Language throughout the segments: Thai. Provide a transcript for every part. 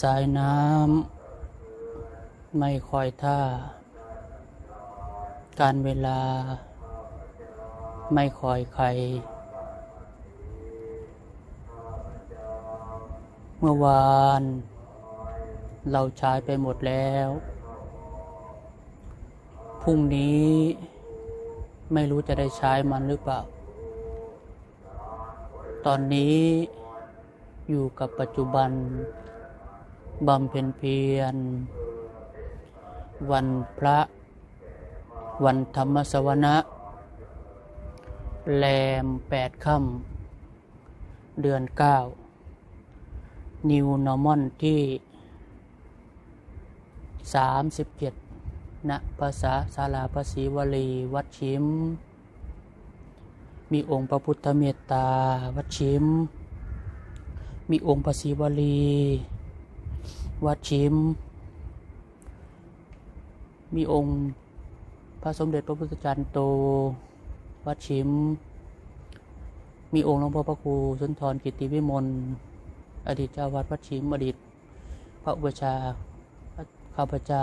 สายน้ำไม่คอยท่า การเวลา ไม่คอยใคร เมื่อวาน เราใช้ไปหมดแล้ว พรุ่งนี้ไม่รู้จะได้ใช้มันหรือเปล่า ตอนนี้อยู่กับปัจจุบัน บำเพ็ญเพียร วันพระ วันธรรมสวนะ แรมแปดค่ำเดือนเก้า นิวนอร์มอนที่สามสิบเจ็ดณภาษาศาลาภาษีวลี วัดชิม มีองค์พระพุทธเมตตา วัดชิม มีองค์พระศิวลี วัดชิม มีองค์พระสมเด็จพระพุทธจารย์โต วัดชิม มีองค์หลวงพ่อพระครูสุนทรกิติวิมล อดีตเจ้าวัดวัดชิม อดีต พระอุปชาข้าพเจ้า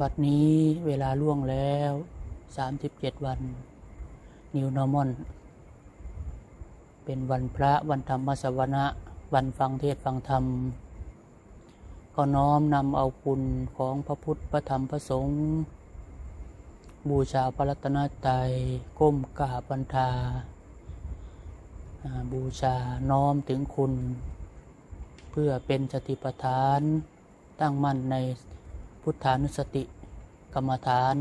บัดนี้เวลาล่วงแล้ว 37 วัน นิวนอร์มอน เป็นวันพระวันธรรมสวนะ วันฟังเทศฟังธรรม ก็น้อมนำเอาคุณของพระพุทธพระธรรมพระสงฆ์บูชาพระรัตนตรัยก้มกราบบันทาอ่าบูชาน้อมถึงคุณ เพื่อเป็นสติปัฏฐาน ตั้งมั่นในพุทธานุสติกรรมฐาน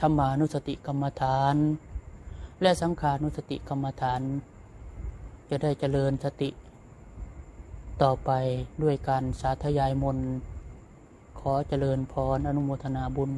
ธรรมานุสติกรรมฐาน และสังขานุสติกรรมฐาน จะได้เจริญสติ ต่อไปด้วยการสาธยายมนต์ขอเจริญพรอนุโมทนาบุญ